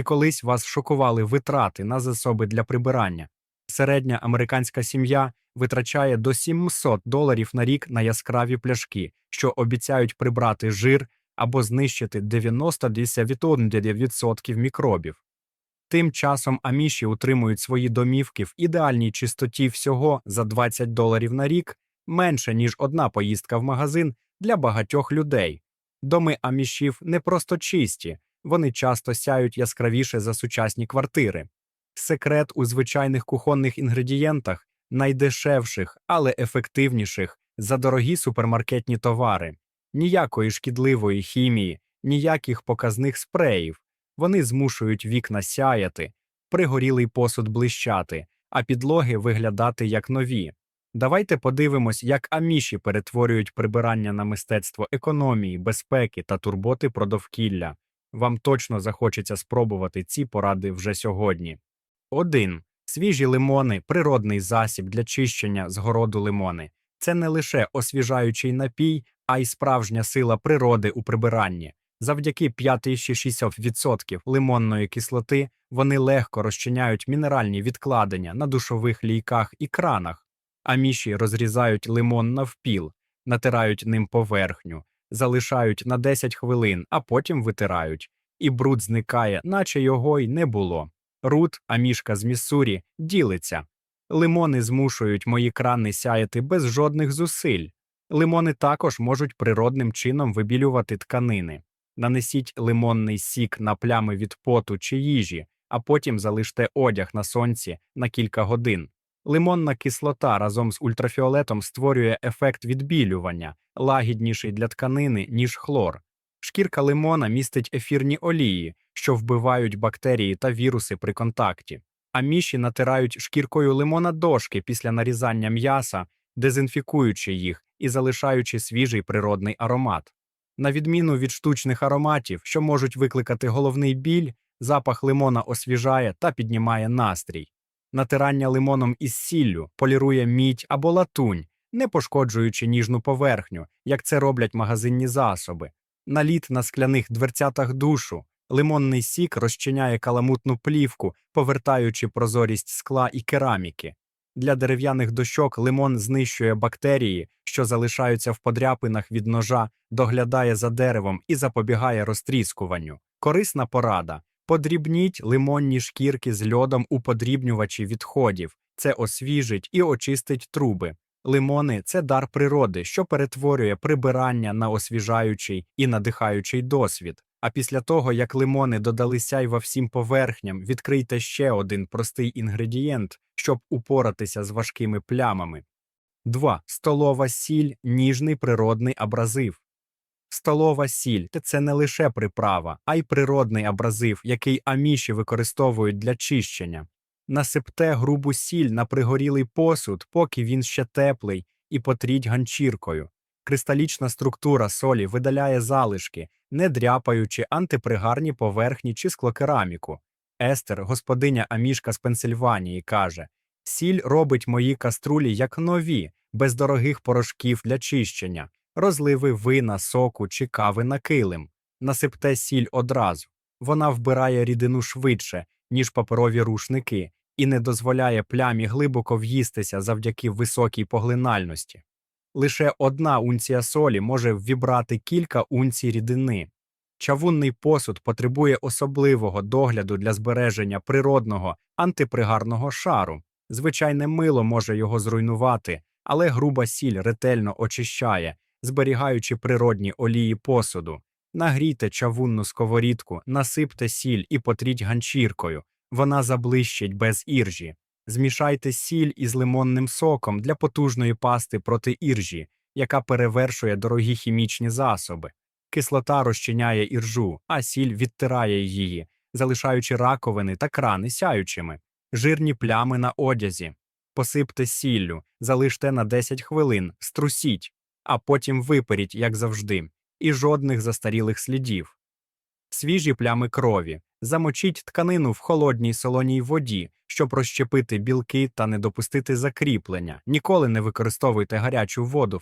Чи колись вас шокували витрати на засоби для прибирання? Середня американська сім'я витрачає до 700 доларів на рік на яскраві пляшки, що обіцяють прибрати жир або знищити 99% мікробів. Тим часом аміші утримують свої домівки в ідеальній чистоті всього за 20 доларів на рік, менше ніж одна поїздка в магазин для багатьох людей. Доми амішів не просто чисті, вони часто сяють яскравіше за сучасні квартири. Секрет у звичайних кухонних інгредієнтах найдешевших, але ефективніших за дорогі супермаркетні товари, ніякої шкідливої хімії, ніяких показних спреїв. Вони змушують вікна сяяти, пригорілий посуд блищати, а підлоги виглядати як нові. Давайте подивимось, як аміші перетворюють прибирання на мистецтво економії, безпеки та турботи про довкілля. Вам точно захочеться спробувати ці поради вже сьогодні. 1. Свіжі лимони природний засіб для чищення з городу лимони. Це не лише освіжаючий напій, а й справжня сила природи у прибиранні. Завдяки 5-60% лимонної кислоти вони легко розчиняють мінеральні відкладення на душових лійках і кранах, а міші розрізають лимон навпіл, натирають ним поверхню, залишають на 10 хвилин, а потім витирають, і бруд зникає, наче його й не було. Рут, а мішка з Міссурі, ділиться. Лимони змушують мої крани сяяти без жодних зусиль. Лимони також можуть природним чином вибілювати тканини. Нанесіть лимонний сік на плями від поту чи їжі, а потім залиште одяг на сонці на кілька годин. Лимонна кислота разом з ультрафіолетом створює ефект відбілювання, лагідніший для тканини, ніж хлор. Шкірка лимона містить ефірні олії, що вбивають бактерії та віруси при контакті, а міші натирають шкіркою лимона дошки після нарізання м'яса, дезінфікуючи їх і залишаючи свіжий природний аромат. На відміну від штучних ароматів, що можуть викликати головний біль, запах лимона освіжає та піднімає настрій. Натирання лимоном із сіллю полірує мідь або латунь, не пошкоджуючи ніжну поверхню, як це роблять магазинні засоби. Наліт на скляних дверцятах душу, лимонний сік розчиняє каламутну плівку, повертаючи прозорість скла і кераміки. Для дерев'яних дощок лимон знищує бактерії, що залишаються в подряпинах від ножа, доглядає за деревом і запобігає розтріскуванню. Корисна порада. Подрібніть лимонні шкірки з льодом у подрібнювачі відходів. Це освіжить і очистить труби. Лимони це дар природи, що перетворює прибирання на освіжаючий і надихаючий досвід. А після того, як лимони додали сяйва всім поверхням, відкрийте ще один простий інгредієнт, щоб упоратися з важкими плямами. 2. Столова сіль ніжний природний абразив. Столова сіль це не лише приправа, а й природний абразив, який аміші використовують для чищення. Насипте грубу сіль на пригорілий посуд, поки він ще теплий, і потріть ганчіркою. Кристалічна структура солі видаляє залишки, не дряпаючи антипригарні поверхні чи склокераміку. Естер, господиня Амішка з Пенсильванії, каже Сіль робить мої каструлі як нові, без дорогих порошків для чищення, розливи вина, соку чи кави на килим. Насипте сіль одразу. Вона вбирає рідину швидше, ніж паперові рушники, і не дозволяє плямі глибоко в'їстися завдяки високій поглинальності. Лише одна унція солі може ввібрати кілька унцій рідини. Чавунний посуд потребує особливого догляду для збереження природного антипригарного шару. Звичайне мило може його зруйнувати, але груба сіль ретельно очищає, зберігаючи природні олії посуду. Нагрійте чавунну сковорідку, насипте сіль і потріть ганчіркою. Вона заблищить без іржі. Змішайте сіль із лимонним соком для потужної пасти проти іржі, яка перевершує дорогі хімічні засоби. Кислота розчиняє іржу, а сіль відтирає її, залишаючи раковини та крани сяючими, жирні плями на одязі. Посипте сіллю, залиште на 10 хвилин, струсіть, а потім виперіть, як завжди, і жодних застарілих слідів. Свіжі плями крові. Замочіть тканину в холодній солоній воді, щоб розщепити білки та не допустити закріплення. Ніколи не використовуйте гарячу воду,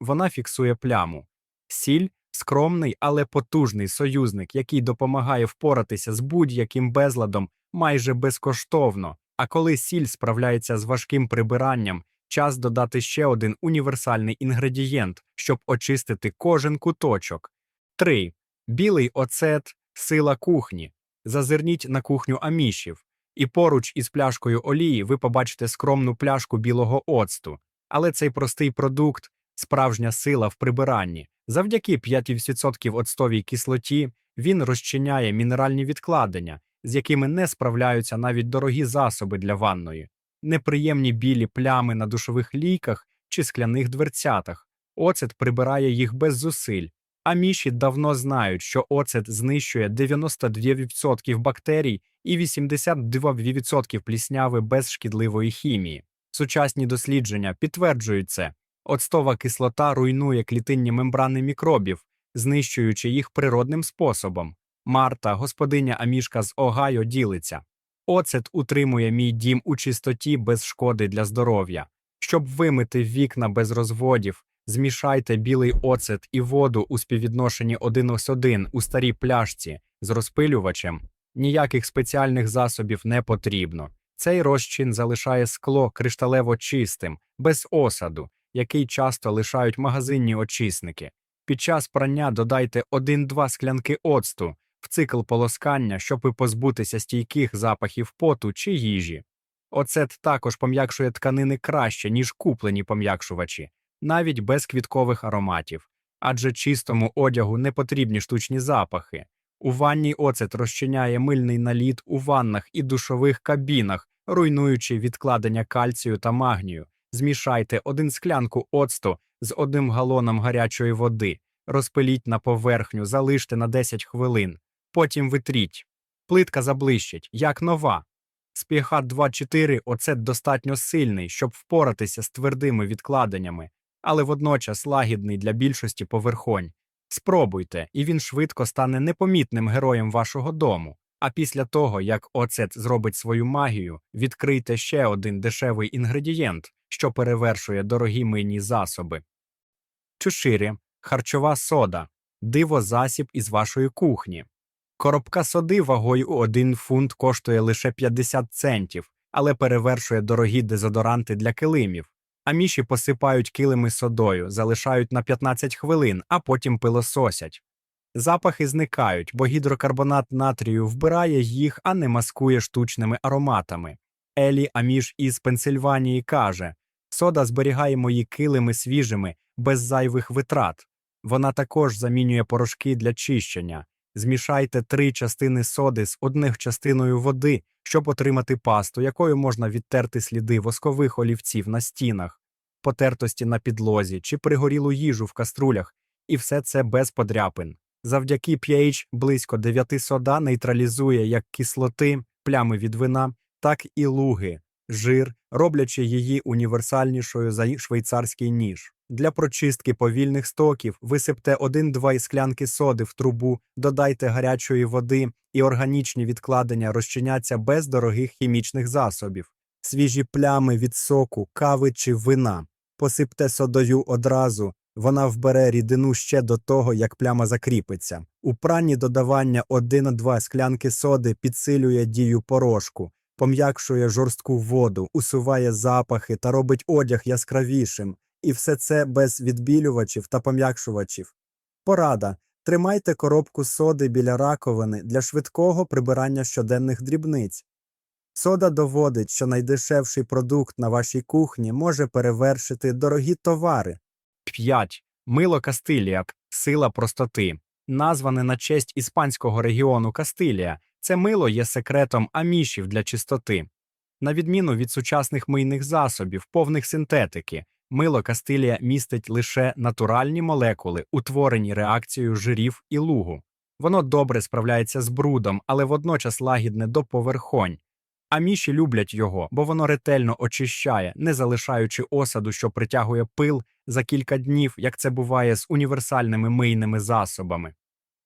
вона фіксує пляму. Сіль скромний, але потужний союзник, який допомагає впоратися з будь-яким безладом майже безкоштовно. А коли сіль справляється з важким прибиранням, час додати ще один універсальний інгредієнт, щоб очистити кожен куточок. 3. Білий оцет сила кухні. Зазирніть на кухню амішів, і поруч із пляшкою олії ви побачите скромну пляшку білого оцту. Але цей простий продукт справжня сила в прибиранні. Завдяки 5% оцтовій кислоті він розчиняє мінеральні відкладення, з якими не справляються навіть дорогі засоби для ванної, неприємні білі плями на душових лійках чи скляних дверцятах. Оцет прибирає їх без зусиль. А міші давно знають, що оцет знищує 92% бактерій і 82% плісняви без шкідливої хімії. Сучасні дослідження підтверджують це. Оцтова кислота руйнує клітинні мембрани мікробів, знищуючи їх природним способом. Марта, господиня Амішка з Огайо, ділиться. Оцет утримує мій дім у чистоті без шкоди для здоров'я. Щоб вимити вікна без розводів, змішайте білий оцет і воду у співвідношенні 1 ось 1 у старій пляшці з розпилювачем. Ніяких спеціальних засобів не потрібно. Цей розчин залишає скло кришталево чистим, без осаду, який часто лишають магазинні очисники. Під час прання додайте 1-2 склянки оцту в цикл полоскання, щоб позбутися стійких запахів поту чи їжі. Оцет також пом'якшує тканини краще, ніж куплені пом'якшувачі, навіть без квіткових ароматів, адже чистому одягу не потрібні штучні запахи. У ванній оцет розчиняє мильний наліт у ваннах і душових кабінах, руйнуючи відкладення кальцію та магнію. Змішайте один склянку оцту з одним галоном гарячої води, розпиліть на поверхню, залиште на 10 хвилин, потім витріть. Плитка заблищить, як нова. PH 2,4 оцет достатньо сильний, щоб впоратися з твердими відкладеннями, але водночас лагідний для більшості поверхонь. Спробуйте, і він швидко стане непомітним героєм вашого дому. А після того, як оцет зробить свою магію, відкрийте ще один дешевий інгредієнт, що перевершує дорогі мийні засоби. Чуширі, харчова сода, диво засіб із вашої кухні. Коробка соди вагою у 1 фунт коштує лише 50 центів, але перевершує дорогі дезодоранти для килимів. А міші посипають килими содою, залишають на 15 хвилин, а потім пилососять. Запахи зникають, бо гідрокарбонат натрію вбирає їх, а не маскує штучними ароматами. Елі Аміш із Пенсильванії каже сода зберігає мої килими свіжими, без зайвих витрат. Вона також замінює порошки для чищення. Змішайте три частини соди з одною частиною води, щоб отримати пасту, якою можна відтерти сліди воскових олівців на стінах, потертості на підлозі чи пригорілу їжу в каструлях, і все це без подряпин. Завдяки pH близько 9 сода нейтралізує як кислоти, плями від вина, так і луги, жир, роблячи її універсальнішою за швейцарський ніж. Для прочистки повільних стоків висипте 1-2 склянки соди в трубу, додайте гарячої води, і органічні відкладення розчиняться без дорогих хімічних засобів. Свіжі плями від соку, кави чи вина. Посипте содою одразу, вона вбере рідину ще до того, як пляма закріпиться. У пранні додавання 1-2 склянки соди підсилює дію порошку, пом'якшує жорстку воду, усуває запахи та робить одяг яскравішим. І все це без відбілювачів та пом'якшувачів. Порада. Тримайте коробку соди біля раковини для швидкого прибирання щоденних дрібниць. Сода доводить, що найдешевший продукт на вашій кухні може перевершити дорогі товари. 5. Мило Кастиліак сила простоти. Назване на честь іспанського регіону Кастилія, це мило є секретом амішів для чистоти. На відміну від сучасних мийних засобів, повних синтетики, мило Кастилія містить лише натуральні молекули, утворені реакцією жирів і лугу. Воно добре справляється з брудом, але водночас лагідне до поверхонь. Аміші люблять його, бо воно ретельно очищає, не залишаючи осаду, що притягує пил за кілька днів, як це буває з універсальними мийними засобами.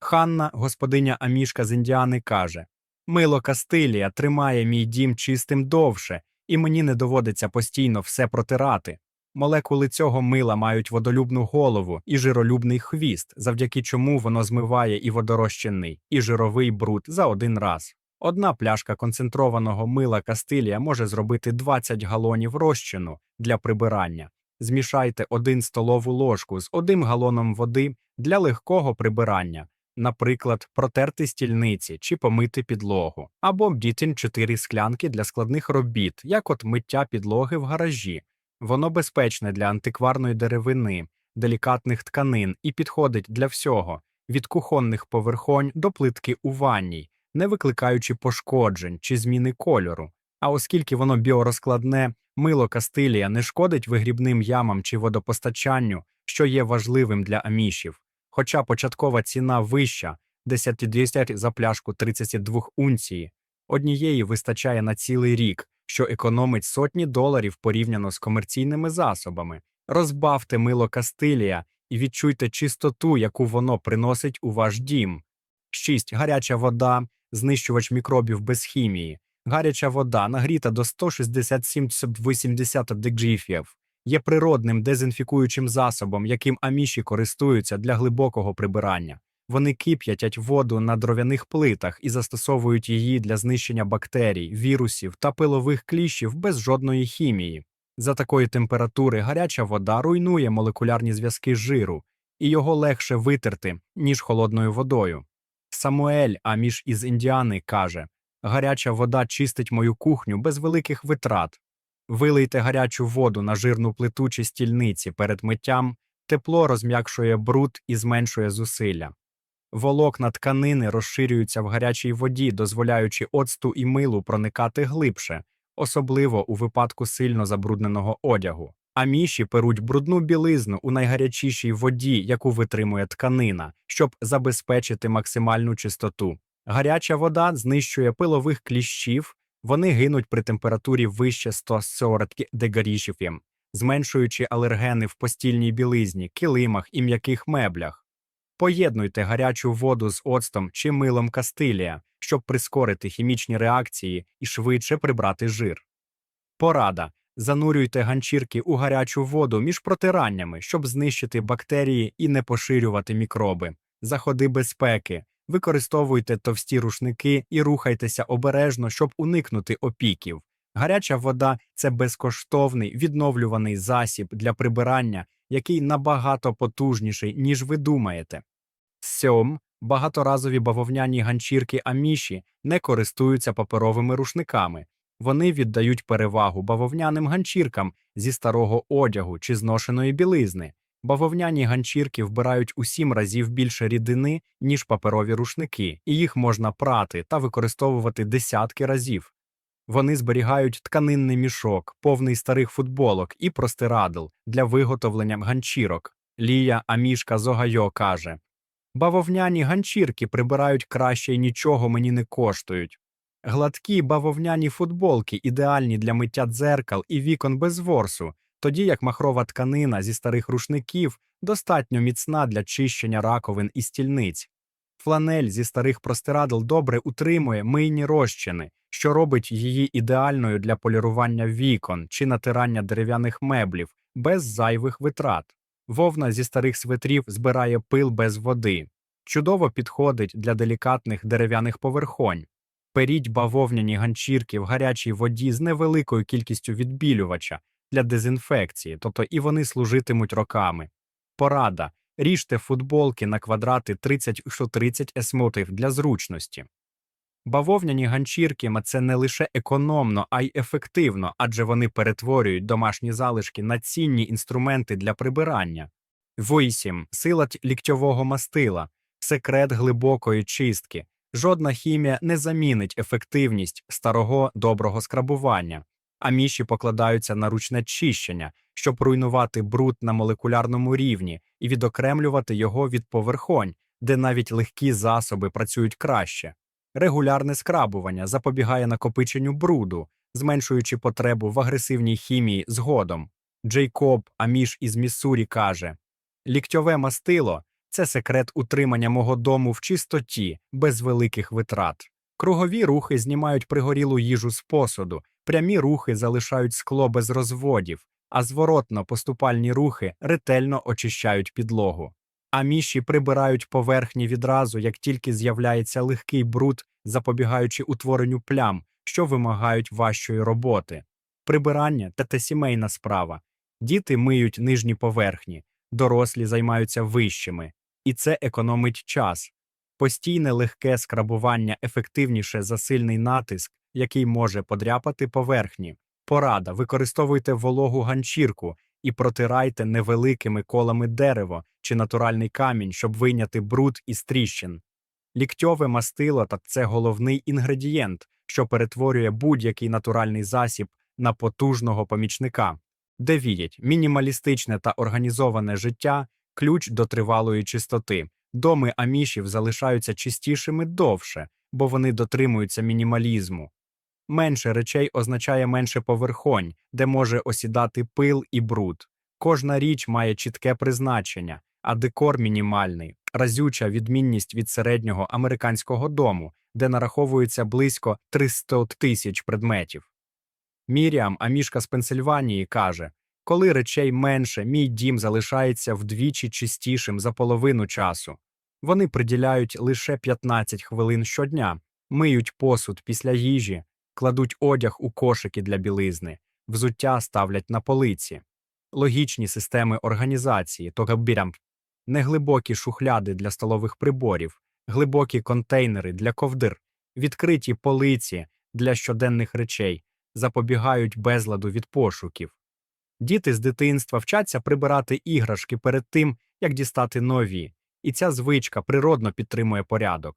Ханна, господиня Амішка з Індіани, каже Мило Кастилія тримає мій дім чистим довше, і мені не доводиться постійно все протирати. Молекули цього мила мають водолюбну голову і жиролюбний хвіст, завдяки чому воно змиває і водорозчинний, і жировий бруд за один раз. Одна пляшка концентрованого мила Кастилія може зробити 20 галонів розчину для прибирання. Змішайте 1 столову ложку з 1 галоном води для легкого прибирання, наприклад, протерти стільниці чи помити підлогу, або бдітін 4 склянки для складних робіт, як от миття підлоги в гаражі. Воно безпечне для антикварної деревини, делікатних тканин і підходить для всього від кухонних поверхонь до плитки у ванній, не викликаючи пошкоджень чи зміни кольору. А оскільки воно біорозкладне, мило Кастилія не шкодить вигрібним ямам чи водопостачанню, що є важливим для амішів. Хоча початкова ціна вища 10 за пляшку 32 унції, однієї вистачає на цілий рік, що економить сотні доларів порівняно з комерційними засобами. Розбавте мило Кастилія і відчуйте чистоту, яку воно приносить у ваш дім. 6. Гаряча вода, знищувач мікробів без хімії. Гаряча вода, нагріта до 167-80 дегріфів, є природним дезінфікуючим засобом, яким аміші користуються для глибокого прибирання. Вони кип'ятять воду на дров'яних плитах і застосовують її для знищення бактерій, вірусів та пилових кліщів без жодної хімії. За такої температури гаряча вода руйнує молекулярні зв'язки жиру, і його легше витерти, ніж холодною водою. Самуель, аміш із Індіани, каже гаряча вода чистить мою кухню без великих витрат. Вилийте гарячу воду на жирну плиту чи стільниці перед миттям, тепло розм'якшує бруд і зменшує зусилля. Волокна тканини розширюються в гарячій воді, дозволяючи оцту і милу проникати глибше, особливо у випадку сильно забрудненого одягу. А міші перуть брудну білизну у найгарячішій воді, яку витримує тканина, щоб забезпечити максимальну чистоту. Гаряча вода знищує пилових кліщів, вони гинуть при температурі вище 140 дегрішів, зменшуючи алергени в постільній білизні, килимах і м'яких меблях. Поєднуйте гарячу воду з оцтом чи милом кастилія, щоб прискорити хімічні реакції і швидше прибрати жир. Порада. Занурюйте ганчірки у гарячу воду між протираннями, щоб знищити бактерії і не поширювати мікроби. Заходи безпеки. Використовуйте товсті рушники і рухайтеся обережно, щоб уникнути опіків. Гаряча вода це безкоштовний відновлюваний засіб для прибирання, який набагато потужніший, ніж ви думаєте. Сьом багаторазові бавовняні ганчірки аміші не користуються паперовими рушниками. Вони віддають перевагу бавовняним ганчіркам зі старого одягу чи зношеної білизни. Бавовняні ганчірки вбирають у сім разів більше рідини, ніж паперові рушники, і їх можна прати та використовувати десятки разів. Вони зберігають тканинний мішок, повний старих футболок і простирадл для виготовлення ганчірок. Лія Амішка Зогайо каже Бавовняні ганчірки прибирають краще і нічого мені не коштують. Гладкі бавовняні футболки ідеальні для миття дзеркал і вікон без ворсу, тоді як махрова тканина зі старих рушників достатньо міцна для чищення раковин і стільниць. Фланель зі старих простирадл добре утримує мийні розчини, що робить її ідеальною для полірування вікон чи натирання дерев'яних меблів без зайвих витрат. Вовна зі старих свитрів збирає пил без води, чудово підходить для делікатних дерев'яних поверхонь. Періть бавовняні ганчірки в гарячій воді з невеликою кількістю відбілювача для дезінфекції, тобто і вони служитимуть роками. Порада ріжте футболки на квадрати 30-30 есмотив для зручності. Бавовняні ганчірки це не лише економно, а й ефективно, адже вони перетворюють домашні залишки на цінні інструменти для прибирання. 8. Сила ліктьового мастила секрет глибокої чистки. Жодна хімія не замінить ефективність старого доброго скрабування, а міші покладаються на ручне чищення, щоб руйнувати бруд на молекулярному рівні і відокремлювати його від поверхонь, де навіть легкі засоби працюють краще. Регулярне скрабування запобігає накопиченню бруду, зменшуючи потребу в агресивній хімії згодом. Джейкоб Аміш із Міссурі каже ліктьове мастило це секрет утримання мого дому в чистоті, без великих витрат. Кругові рухи знімають пригорілу їжу з посуду, прямі рухи залишають скло без розводів, а зворотно поступальні рухи ретельно очищають підлогу. Аміші прибирають поверхні відразу, як тільки з'являється легкий бруд, запобігаючи утворенню плям, що вимагають важчої роботи. Прибирання та те сімейна справа. Діти миють нижні поверхні, дорослі займаються вищими, і це економить час. Постійне легке скрабування ефективніше за сильний натиск, який може подряпати поверхні. Порада використовуйте вологу ганчірку і протирайте невеликими колами дерево чи натуральний камінь, щоб вийняти бруд із тріщин. Ліктьове мастило та це головний інгредієнт, що перетворює будь-який натуральний засіб на потужного помічника. Де віять, мінімалістичне та організоване життя ключ до тривалої чистоти. Доми амішів залишаються чистішими довше, бо вони дотримуються мінімалізму. Менше речей означає менше поверхонь, де може осідати пил і бруд. Кожна річ має чітке призначення, а декор мінімальний, разюча відмінність від середнього американського дому, де нараховується близько 300 тисяч предметів. Міріам, амішка з Пенсильванії, каже: коли речей менше, мій дім залишається вдвічі чистішим за половину часу. Вони приділяють лише 15 хвилин щодня, миють посуд після їжі, кладуть одяг у кошики для білизни, взуття ставлять на полиці, логічні системи організації, тогабірам, неглибокі шухляди для столових приборів, глибокі контейнери для ковдир, відкриті полиці для щоденних речей, запобігають безладу від пошуків. Діти з дитинства вчаться прибирати іграшки перед тим, як дістати нові, і ця звичка природно підтримує порядок.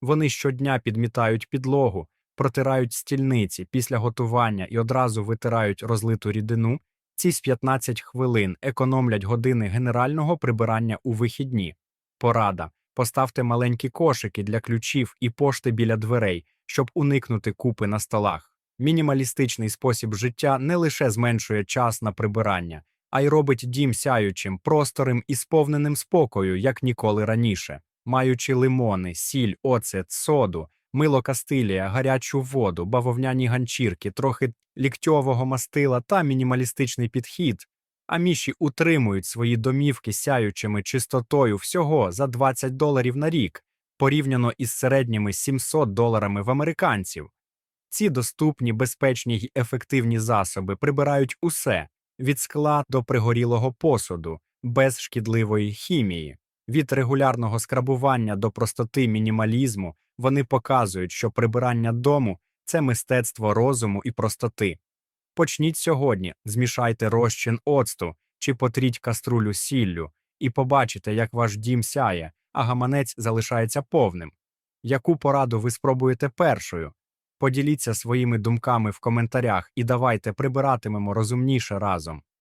Вони щодня підмітають підлогу, протирають стільниці після готування і одразу витирають розлиту рідину. Ці з 15 хвилин економлять години генерального прибирання у вихідні. Порада поставте маленькі кошики для ключів і пошти біля дверей, щоб уникнути купи на столах. Мінімалістичний спосіб життя не лише зменшує час на прибирання, а й робить дім сяючим, просторим і сповненим спокою, як ніколи раніше, маючи лимони, сіль, оцет, соду, мило кастилія, гарячу воду, бавовняні ганчірки, трохи ліктьового мастила та мінімалістичний підхід. Аміші утримують свої домівки сяючими чистотою всього за 20 доларів на рік, порівняно із середніми 700 доларами в американців. Ці доступні, безпечні й ефективні засоби прибирають усе від скла до пригорілого посуду, без шкідливої хімії, від регулярного скрабування до простоти мінімалізму. Вони показують, що прибирання дому це мистецтво розуму і простоти. Почніть сьогодні, змішайте розчин оцту чи потріть каструлю сіллю, і побачите, як ваш дім сяє, а гаманець залишається повним. Яку пораду ви спробуєте першою? Поділіться своїми думками в коментарях і давайте прибиратимемо розумніше разом.